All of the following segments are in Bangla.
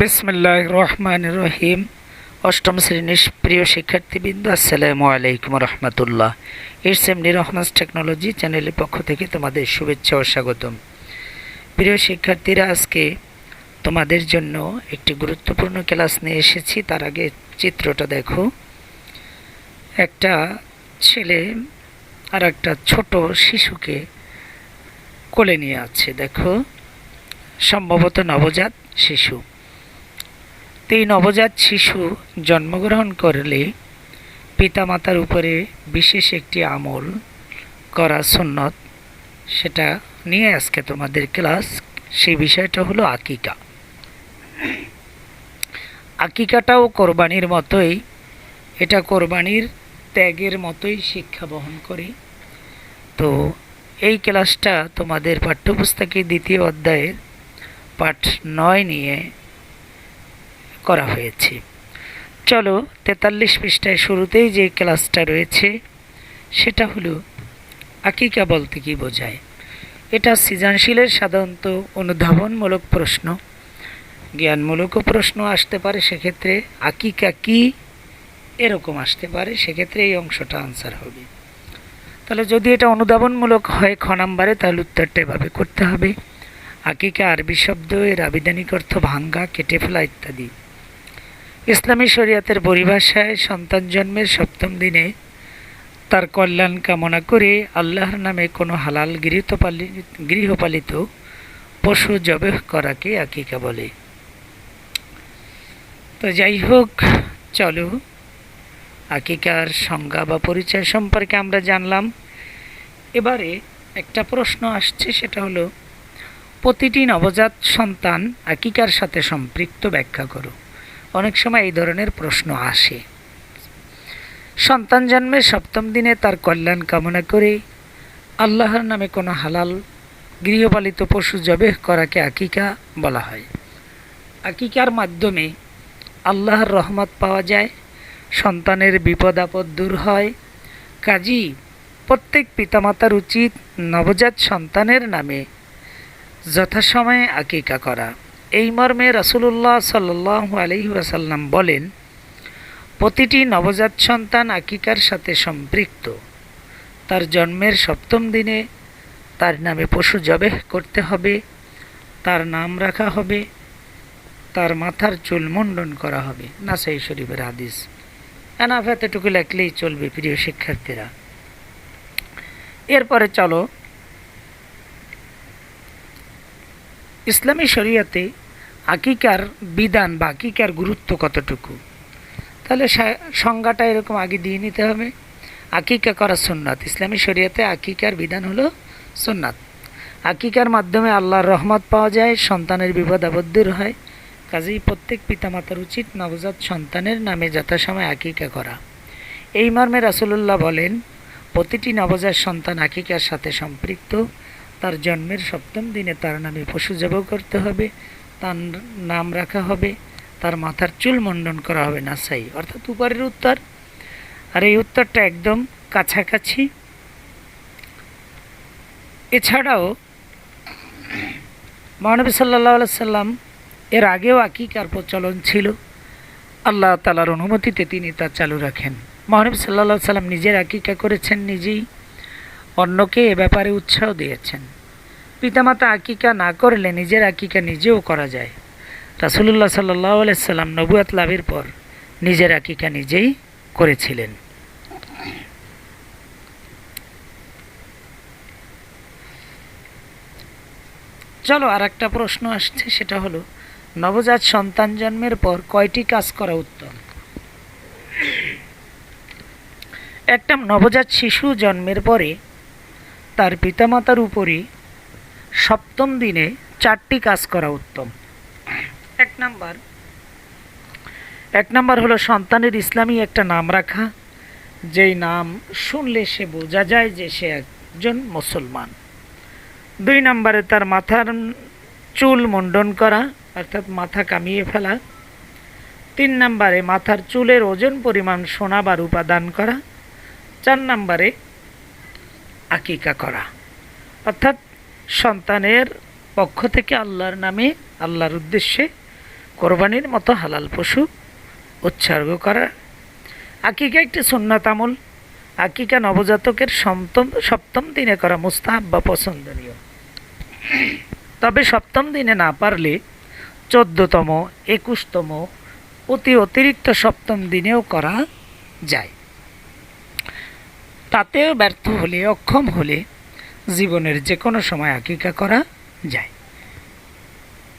বিসমিল্লাহ রহমান রহিম। অষ্টম শ্রেণির প্রিয় শিক্ষার্থীবৃন্দ, আসসালামু আলাইকুম রহমতুল্লাহ। ইটস এমনি রহমাস টেকনোলজি চ্যানেলের পক্ষ থেকে তোমাদের শুভেচ্ছা ও স্বাগতম। প্রিয় শিক্ষার্থীরা, আজকে তোমাদের জন্য একটি গুরুত্বপূর্ণ ক্লাস নিয়ে এসেছি। তার আগে চিত্রটা দেখো। একটা ছেলে আর একটা ছোট শিশুকে কোলে নিয়ে আছে দেখো, সম্ভবত নবজাত শিশু। এই নবজাত শিশু জন্মগ্রহণ করলে পিতামাতার উপরে বিশেষ একটি আমল করা সুন্নত, সেটা নিয়ে আজকে তোমাদের ক্লাস। সেই বিষয়টা হলো আকিকা। আকিকাটাও কোরবানির মতোই, এটা কোরবানির ত্যাগের মতোই শিক্ষা বহন করে। তো এই ক্লাসটা তোমাদের পাঠ্যপুস্তকের দ্বিতীয় অধ্যায়ের পাঠ নয় নিয়ে করা হয়েছে। চলো তেতাল্লিশ পৃষ্ঠায় শুরুতেই যে ক্লাসটা রয়েছে, সেটা হলো আকিকা বলতে কি বোঝায়? এটা সৃজনশীলের সাধারণত অনুধাবনমূলক প্রশ্ন। জ্ঞানমূলকও প্রশ্ন আসতে পারে, সেক্ষেত্রে আকিকা কি? এরকম আসতে পারে, সেক্ষেত্রে এই অংশটা আনসার হবে। তাহলে যদি এটা অনুধাবনমূলক হয় খ নাম্বারে, তাহলে উত্তরটা এভাবে করতে হবে। আকিকা আরবি শব্দ, এর আবিধানিক অর্থ ভাঙ্গা, কেটে ফেলা ইত্যাদি। ইসলামী শরিয়াতের পরিভাষায় সন্তান জন্মের সপ্তম দিনে তার কল্যাণ কামনা করে আল্লাহর নামে কোনো হালাল গৃহপালি গৃহপালিত পশু জবেহ করাকে আকিকা বলে। তো যাই হোক, চলো আকিকার সংজ্ঞা বা পরিচয় সম্পর্কে আমরা জানলাম। এবারে একটা প্রশ্ন আসছে, সেটা হলো, প্রতিটি নবজাত সন্তান আকিকার সাথে সম্পৃক্ত ব্যাখ্যা করো। অনেক সময় এই ধরনের প্রশ্ন আসে। সন্তান জন্মের সপ্তম দিনে তার কল্যাণ কামনা করে আল্লাহর নামে কোনো হালাল গৃহপালিত পশু জবেহ করাকে আকিকা বলা হয়। আকিকার মাধ্যমে আল্লাহর রহমত পাওয়া যায়, সন্তানের বিপদ আপদ দূর হয়। কাজী, প্রত্যেক পিতামাতার উচিত নবজাত সন্তানের নামে যথাসময়ে আকিকা করা। এই মর্মে রাসুলুল্লাহ সাল্লাহ আলহি বলেন, প্রতিটি নবজাত সন্তান আকিকার সাথে সম্পৃক্ত। তার জন্মের সপ্তম দিনে তার নামে পশু জবেহ করতে হবে, তার নাম রাখা হবে, তার মাথার চুল মুন্ডন করা হবে। নাসাই শরীফের হাদিস। এনাফ এতটুকু লেখলেই চলবে প্রিয় শিক্ষার্থীরা। এরপরে চলো, ইসলামী শরিয়াতে আকিকার বিধান বা আকিকার গুরুত্ব কতটুকু? তাহলে সংজ্ঞাটা এরকম আগে দিয়ে নিতে হবে। আকিকা করা সুন্নাত। ইসলামী শরিয়াতে আকিকার বিধান হলো সুন্নাত। আকিকার মাধ্যমে আল্লাহর রহমত পাওয়া যায়, সন্তানের বিপদ আবদ্ধর হয়। কাজেই প্রত্যেক পিতামাতার উচিত নবজাত সন্তানের নামে যথাসময় আকিকা করা। এই মর্মে রাসুলুল্লাহ বলেন, প্রতিটি নবজাত সন্তান আকিকার সাথে সম্পৃক্ত। তার জন্মের সপ্তম দিনে তার নামে পশু জব করতে হবে। তার নাম রাখা হবে, তার মাথার চুল মণ্ডন করা হবে নাসাই। অর্থাৎ উপরের উত্তর। আর এই উত্তরটা একদম কাছাকাছি। এছাড়াও, মহানবী সাল্লাহ সাল্লাম এর আগেও আকিকার প্রচলন ছিল। আল্লাহ তালার অনুমতিতে তিনি তা চালু রাখেন। মহানবী সাল্লা সাল্লাম নিজের আকিকা করেছেন, নিজেই অন্যকে এ ব্যাপারে উৎসাহ দিয়েছেন। পিতামাতা আকিকা না করলে নিজের আকিকা নিজেও করা যায়। রাসুলুল্লাহ সাল্লাহ নবুয়াত লাভের পর নিজের আকিকা নিজেই করেছিলেন। চলো আর একটা প্রশ্ন আসছে, সেটা হলো, নবজাত সন্তান জন্মের পর কয়টি কাজ করা উত্তম? একটা নবজাত শিশু জন্মের পরে তার পিতামাতার উপরই সপ্তম দিনে চারটি কাজ করা উত্তম। এক নাম্বার। এক নাম্বার হলো সন্তানের ইসলামী একটা নাম রাখা। যেই নাম শুনলে সে বোঝা যায় যে সে একজন মুসলমান। দুই নম্বরে তার মাথার চুল মুন্ডন করা, অর্থাৎ মাথা কামিয়ে ফেলা। তিন নম্বরে মাথার চুলের ওজন পরিমাণ সোনা বা রূপা দান করা। চার নম্বরে আকিকা করা। অর্থাৎ সন্তানের পক্ষ থেকে আল্লাহর নামে, আল্লাহর উদ্দেশ্যে কোরবানির মতো হালাল পশু উৎসর্গ করা। আকিকা একটি সুন্নাত আমল। আকিকা নবজাতকের সপ্তম সপ্তম দিনে করা মুস্তাহাব বা পছন্দনীয়। তবে সপ্তম দিনে না পারলে চোদ্দতম, একুশতম অতি অতিরিক্ত সপ্তম দিনেও করা যায়। তাতেও ব্যর্থ হলে, অক্ষম হলে জীবনের যে কোনো সময় আকিকা করা যায়।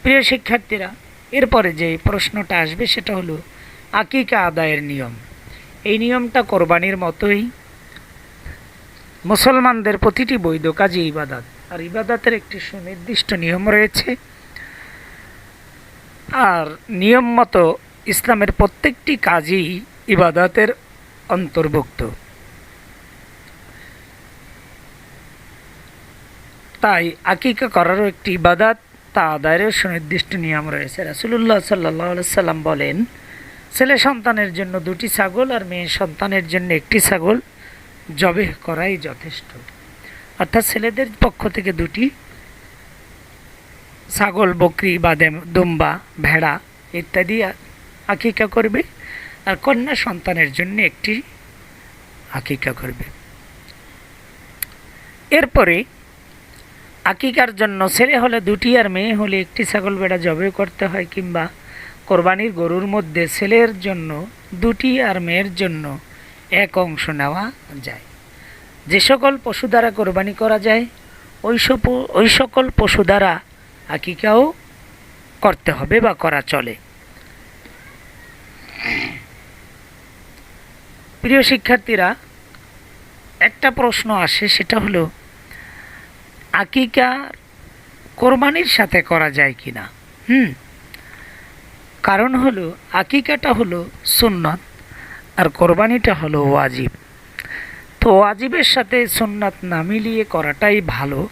প্রিয় শিক্ষার্থীরা, এরপরে যে প্রশ্নটা আসবে সেটা হলো, আকিকা আদায়ের নিয়ম। এই নিয়মটা কোরবানির মতোই। মুসলমানদের প্রতিটি বৈধ কাজে ইবাদাত। আর ইবাদাতের একটি সুনির্দিষ্ট নিয়ম রয়েছে। আর নিয়ম মতো ইসলামের প্রত্যেকটি কাজই ইবাদাতের অন্তর্ভুক্ত। তাই আকিকা করারও একটি ইবাদাত তা আদায়েরও সুনির্দিষ্ট নিয়ম রয়েছে। রাসুলুল্লাহ সাল্লাহ সাল্লাম বলেন, ছেলে সন্তানের জন্য দুটি ছাগল আর মেয়ে সন্তানের জন্য একটি ছাগল জবে করাই যথেষ্ট। অর্থাৎ ছেলেদের পক্ষ থেকে দুটি ছাগল, বকরি বা দেম- দুম্বা, ভেড়া ইত্যাদি আকিকা করবে আর কন্যা সন্তানের জন্য একটি আকিকা করবে। এরপরে আকিকার জন্য ছেলে হলে দুটি আর মেয়ে হলে একটি ছাগল বেড়া জবে করতে হয় কিংবা কোরবানির গরুর মধ্যে ছেলের জন্য দুটি আর মেয়ের জন্য এক অংশ নেওয়া যায়। যে সকল পশু দ্বারা কোরবানি করা যায়, ওই ওই সকল পশু দ্বারা আকিকাও করতে হবে বা করা চলে। প্রিয় শিক্ষার্থীরা, একটা প্রশ্ন আসে, সেটা হলো আকিকা কোরবানির সাথে করা যায় কি না? হুম। কারণ হলো, আকিকাটা হলো সুন্নত আর কোরবানিটা হলো ওয়াজিব। তো ওয়াজিবের সাথে সুন্নাত না মিলিয়ে করাটাই ভালো।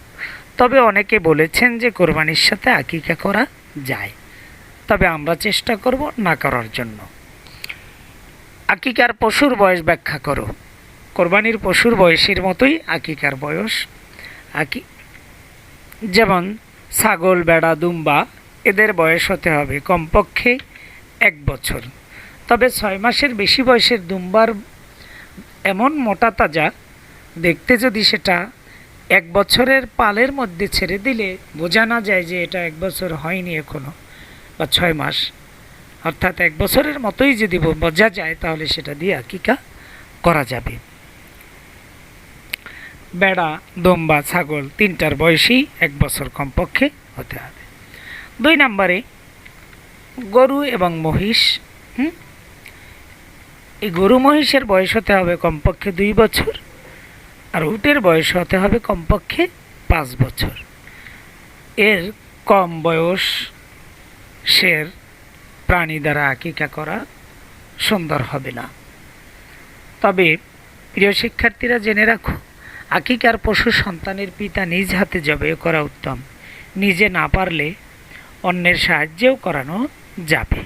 তবে অনেকে বলেছেন যে কোরবানির সাথে আকিকা করা যায়। তবে আমরা চেষ্টা করব না করার জন্য। আকিকার পশুর বয়স ব্যাখ্যা করো। কোরবানির পশুর বয়সের মতোই আকিকার বয়স। আকি যেমন ছাগল, বেড়া, দুম্বা, এদের বয়স হতে হবে কমপক্ষে এক বছর। তবে ছয় মাসের বেশি বয়সের দুম্বার এমন মোটা তাজা, দেখতে যদি সেটা এক বছরের পালের মধ্যে ছেড়ে দিলে বোঝা না যায় যে এটা এক বছর হয়নি এখনও বা ছয় মাস। অর্থাৎ এক বছরের মতোই যদি বোঝা যায় তাহলে সেটা দিয়ে আকিকা করা যাবে। বেড়া, দম্বা, ছাগল তিনটার বয়সেই এক বছর কমপক্ষে হতে হবে। দুই নম্বরে, গরু এবং মহিষ, হুম? এই গরু মহিষের বয়স হতে হবে কমপক্ষে দুই বছর আর উটের বয়স হতে হবে কমপক্ষে পাঁচ বছর। এর কম বয়স শের প্রাণী দ্বারা আকিকা করা সুন্দর হবে না। তবে প্রিয় শিক্ষার্থীরা জেনে রাখো আকিকার পশু সন্তানের পিতা নিজ হাতে জবে করা উত্তম। নিজে না পারলে অন্যের সাহায্যেও করানো যাবে।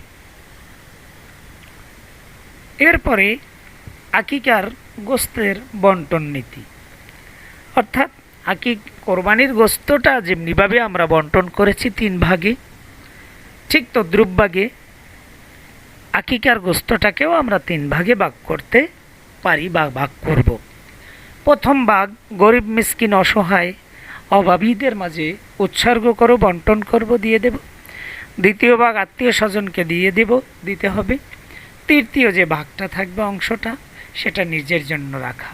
এরপরে আকিকার গোস্তের বন্টন নীতি। অর্থাৎ আকি কোরবানির গোস্তটা যেমনিভাবে আমরা বন্টন করেছি তিন ভাগে, ঠিক তো ভাগে আকিকার গোস্তটাকেও আমরা তিন ভাগে ভাগ করতে পারি বা ভাগ করব। প্রথম ভাগ গরিব, মিসকিন, অসহায়, অভাবীদের মাঝে উৎসর্গ করো বন্টন করব, দিয়ে দেব। দ্বিতীয় ভাগ আত্মীয় স্বজনকে দিয়ে দেব, দিতে হবে। তৃতীয় যে ভাগটা থাকবে অংশটা, সেটা নিজের জন্য রাখা।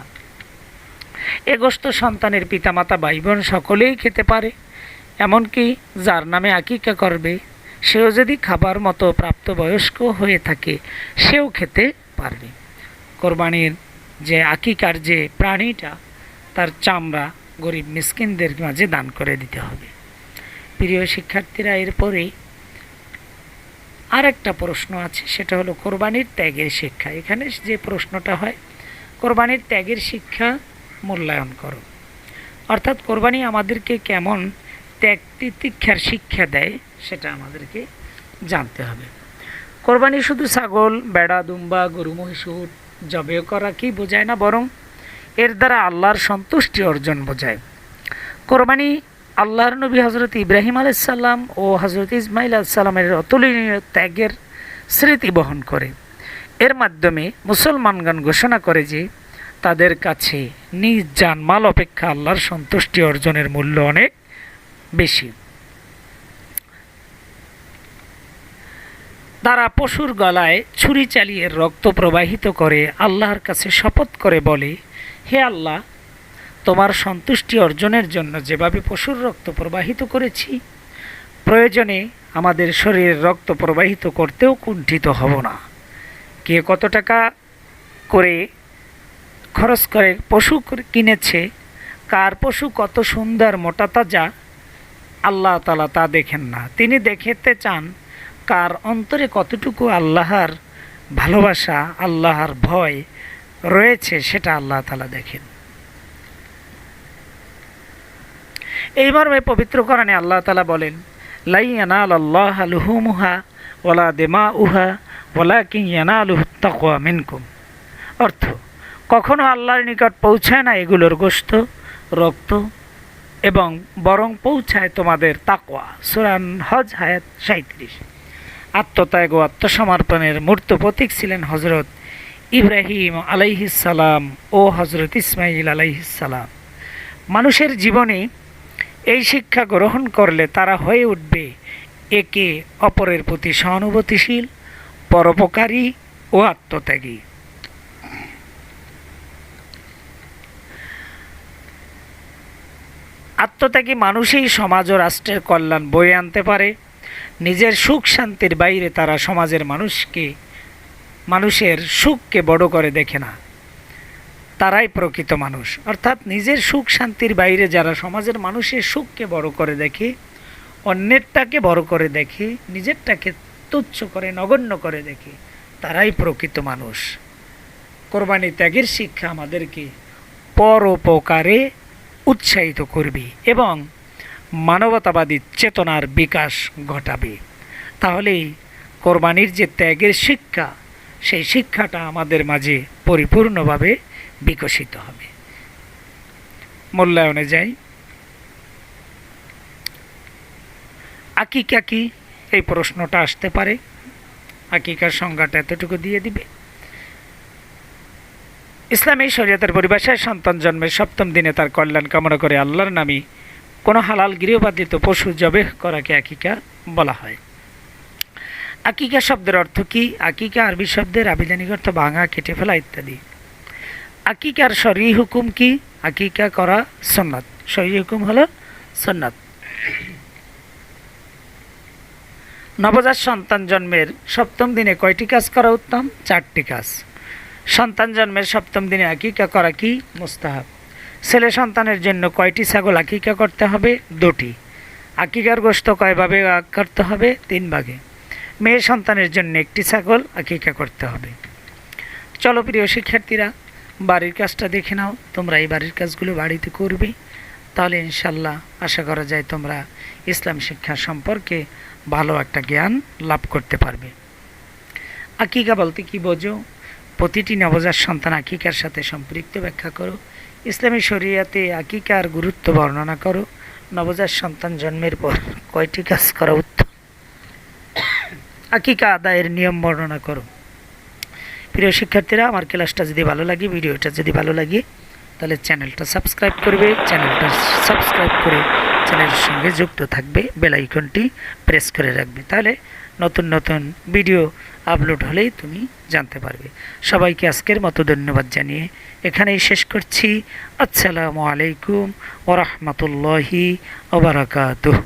এ গোস্ত সন্তানের পিতামাতা ভাই বোন সকলেই খেতে পারে। এমনকি যার নামে আকিকা করবে, সেও যদি খাবার মতো প্রাপ্তবয়স্ক হয়ে থাকে, সেও খেতে পারবে। কোরবানির যে আকিকার যে প্রাণীটা, তার চামড়া গরিব মিসকিনদের মাঝে দান করে দিতে হবে। প্রিয় শিক্ষার্থীরা, এরপরেই আর একটা প্রশ্ন আছে, সেটা হলো কোরবানির ত্যাগের শিক্ষা। এখানে যে প্রশ্নটা হয়, কোরবানির ত্যাগের শিক্ষা মূল্যায়ন করো। অর্থাৎ কোরবানি আমাদেরকে কেমন ত্যাগ তিতিক্ষার শিক্ষা দেয়, সেটা আমাদেরকে জানতে হবে। কোরবানি শুধু ছাগল, বেড়া, দুম্বা, গরু, মহিষ, উট জবে করা কি বোঝায় না বরং এর দ্বারা আল্লাহর সন্তুষ্টি অর্জন বোঝায়। কোরবানি আল্লাহর নবী হজরত ইব্রাহিম আলাইসাল্লাম ও হজরত ইসমাইল আলাইসাল্লামের অতুলনীয় ত্যাগের স্মৃতি বহন করে। এর মাধ্যমে মুসলমানগণ ঘোষণা করে যে, তাদের কাছে নিজ জানমাল অপেক্ষা আল্লাহর সন্তুষ্টি অর্জনের মূল্য অনেক বেশি। তারা পশুর গলায় ছুরি চালিয়ে রক্ত প্রবাহিত করে আল্লাহর কাছে শপথ করে বলে, হে আল্লাহ, তোমার সন্তুষ্টি অর্জনের জন্য যেভাবে পশুর রক্ত প্রবাহিত করেছি, প্রয়োজনে আমাদের শরীরের রক্ত প্রবাহিত করতেও কুণ্ঠিত হব না। কে কত টাকা করে খরচ করে পশু কিনেছে, কার পশু কত সুন্দর মোটা তাজা, আল্লাহ তালা তা দেখেন না। তিনি দেখতে চান কার অন্তরে কতটুকু আল্লাহর ভালোবাসা, আল্লাহর ভয় রয়েছে সেটা আল্লাহ তালা দেখেন। এই মর্মে পবিত্র কোরআনে আল্লাহ তালা বলেন লাই ইয়ানাল আল্লাহ লুহুমুহা ওলা দেমা উহা ওলা কি ইয়ানালুহ তাকওয়া মিনকুম। অর্থ, কখনো আল্লাহর নিকট পৌঁছায় না এগুলোর গোস্ত রক্ত, এবং বরং পৌঁছায় তোমাদের তাকোয়া সুরান হজ হায়াত সাঁত্রিশ আত্মত্যাগ ও আত্মসমর্পণের মূর্ত প্রতীক ছিলেন হজরত ইব্রাহিম আলাইহিসালাম ও হজরত ইসমাইল আলাইহিসালাম মানুষের জীবনে এই শিক্ষা গ্রহণ করলে তারা হয়ে উঠবে একে অপরের প্রতি সহানুভূতিশীল, পরোপকারী ও আত্মত্যাগী। আত্মত্যাগী মানুষই সমাজ ও রাষ্ট্রের কল্যাণ বয়ে আনতে পারে। নিজের সুখ শান্তির বাইরে তারা সমাজের মানুষকে, মানুষের সুখকে বড় করে দেখে না। তারাই প্রকৃত মানুষ। অর্থাৎ নিজের সুখ শান্তির বাইরে যারা সমাজের মানুষের সুখকে বড় করে দেখে, অন্যেরটাকে বড় করে দেখে, নিজেরটাকে তুচ্ছ করে, নগণ্য করে দেখে, তারাই প্রকৃত মানুষ। কোরবানি ত্যাগের শিক্ষা আমাদেরকে পরোপকারে উৎসাহিত করবে এবং মানবতাবাদী চেতনার বিকাশ ঘটাবে। তাহলেই কোরবানির যে ত্যাগের শিক্ষা, সেই শিক্ষাটা আমাদের মাঝে পরিপূর্ণভাবে বিকশিত হবে। মূল্যায়নে যাই। আকিকা কি? এই প্রশ্নটা আসতে পারে। আকিকার সংজ্ঞাটা এতটুকু দিয়ে দিবে। ইসলামী শরীয়তের পরিভাষায় সন্তান জন্মের সপ্তম দিনে তার কল্যাণ কামনা করে আল্লাহর নামে কোনো হালাল গৃহপালিত পশু জবে করাকে আকিকা বলা হয়। আকিকা শব্দের অর্থ কি? আকিকা আরবি শব্দের আবিধানিক অর্থ ভাঙা, কেটে ফেলা ইত্যাদি। আকিকার শরী হুকুম কি? আকিকা করা সন্ন্যত। শরী হুকুম হলো সন্ন্যত। নবজাত সন্তান জন্মের সপ্তম দিনে কয়টি কাজ করা উত্তম? চারটি কাজ। সন্তান জন্মের সপ্তম দিনে আকিকা করা কি? মুস্তাহাব। ছেলে সন্তানের জন্য কয়টি ছাগল আকিকা করতে হবে? দুটি। আকিকার গোস্ত কয়ভাবে করতে হবে? তিন ভাগে। মেয়ে সন্তানের জন্য একটি ছাগল আকিকা করতে হবে। চলো প্রিয় শিক্ষার্থীরা, বাড়ির কাজটা দেখে নাও। তোমরা এই বাড়ির কাজগুলো বাড়িতে করবে। তাহলে ইনশাল্লাহ আশা করা যায় তোমরা ইসলাম শিক্ষা সম্পর্কে ভালো একটা জ্ঞান লাভ করতে পারবে। আকিকা বলতে কি বোঝো? প্রতিটি নবজাত সন্তান আকিকার সাথে সম্পৃক্ত ব্যাখ্যা করো। ইসলামী শরিয়াতে আকিকার গুরুত্ব বর্ণনা করো। নবজাত সন্তান জন্মের পর কয়টি কাজ করা উত্তম? আকিকা আদায়ের নিয়ম বর্ণনা করো। প্রিয় শিক্ষার্থীরা, আমার ক্লাসটা যদি ভালো লাগে, ভিডিওটা যদি ভালো লাগে, তাহলে চ্যানেলটা সাবস্ক্রাইব করবে, চ্যানেলটা সাবস্ক্রাইব করে চ্যানেলের সঙ্গে যুক্ত থাকবে, বেল আইকনটি প্রেস করে রাখবে। তাহলে নতুন নতুন ভিডিও আপলোড হলেই তুমি জানতে পারবে। সবাইকে আজকের মতো ধন্যবাদ জানিয়ে এখানেই শেষ করছি। আসসালামু আলাইকুম ওরহমতুল্লাহি ওবরাকাতুহ